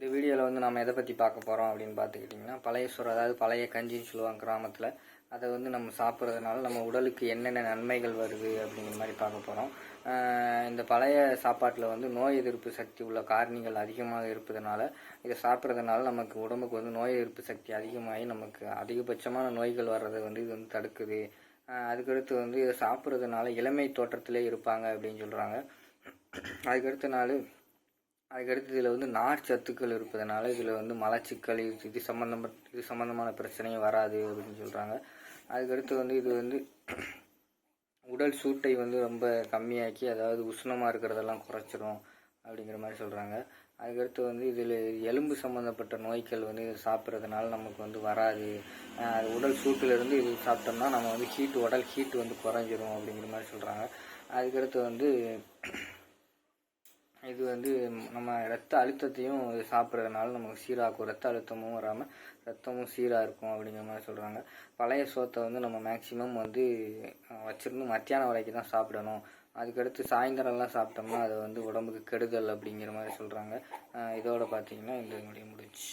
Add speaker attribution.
Speaker 1: இந்த வீடியோவில் வந்து நம்ம எதை பற்றி பார்க்க போகிறோம் அப்படின்னு பார்த்துக்கிட்டிங்கன்னா பழைய சோறு அதாவது பழைய கஞ்சின்னு சொல்லுவாங்க கிராமத்தில் அதை வந்து நம்ம சாப்பிட்றதுனால நம்ம உடலுக்கு என்னென்ன நன்மைகள் வருது அப்படிங்கிற மாதிரி பார்க்க போகிறோம் இந்த பழைய சாப்பாட்டில் வந்து நோய் எதிர்ப்பு சக்தி உள்ள காரணிகள் அதிகமாக இருப்பதனால இதை சாப்பிட்றதுனால நமக்கு உடம்புக்கு வந்து நோய் எதிர்ப்பு சக்தி அதிகமாகி நமக்கு அதிகபட்சமான நோய்கள் வர்றதை வந்து இது வந்து தடுக்குது. அதுக்கடுத்து வந்து இதை சாப்பிட்றதுனால இளமை தோற்றத்திலே இருப்பாங்க அப்படின்னு சொல்கிறாங்க அதுக்கடுத்த நாள் அதுக்கடுத்து இதில் வந்து நார் சத்துக்கள் இருப்பதனால இதில் வந்து மலச்சிக்கல் இது இது சம்மந்தம் இது சம்மந்தமான பிரச்சனையும் வராது அப்படின்னு சொல்கிறாங்க அதுக்கடுத்து வந்து இது வந்து உடல் சூட்டை வந்து ரொம்ப கம்மியாக்கி அதாவது உஷ்ணமாக இருக்கிறதெல்லாம் குறைச்சிரும் அப்படிங்கிற மாதிரி சொல்கிறாங்க அதுக்கடுத்து வந்து இதில் எலும்பு சம்மந்தப்பட்ட நோய்கள் வந்து இது சாப்பிட்றதுனால நமக்கு வந்து வராது. அது உடல் சூட்டிலிருந்து இது சாப்பிட்டோம்னா நம்ம வந்து ஹீட் உடல் ஹீட் வந்து குறைஞ்சிரும் அப்படிங்கிற மாதிரி சொல்கிறாங்க அதுக்கடுத்து வந்து இது வந்து நம்ம ரத்த அழுத்தத்தையும் சாப்பிட்றதுனால நமக்கு சீராகும். ரத்த அழுத்தமும் வராமல் ரத்தமும் சீராக இருக்கும் அப்படிங்கிற மாதிரி சொல்கிறாங்க பழைய சோத்தை வந்து நம்ம மேக்சிமம் வந்து வச்சுருந்து வச்சிருந்து மத்தியானம் வரைக்கும் தான் சாப்பிடணும். அதுக்கடுத்து சாயந்தரம்லாம் சாப்பிட்டோம்னா அது வந்து உடம்புக்கு கெடுதல் அப்படிங்கிற மாதிரி சொல்கிறாங்க இதோட பார்த்தீங்கன்னா இந்த முடிவு முடிச்சு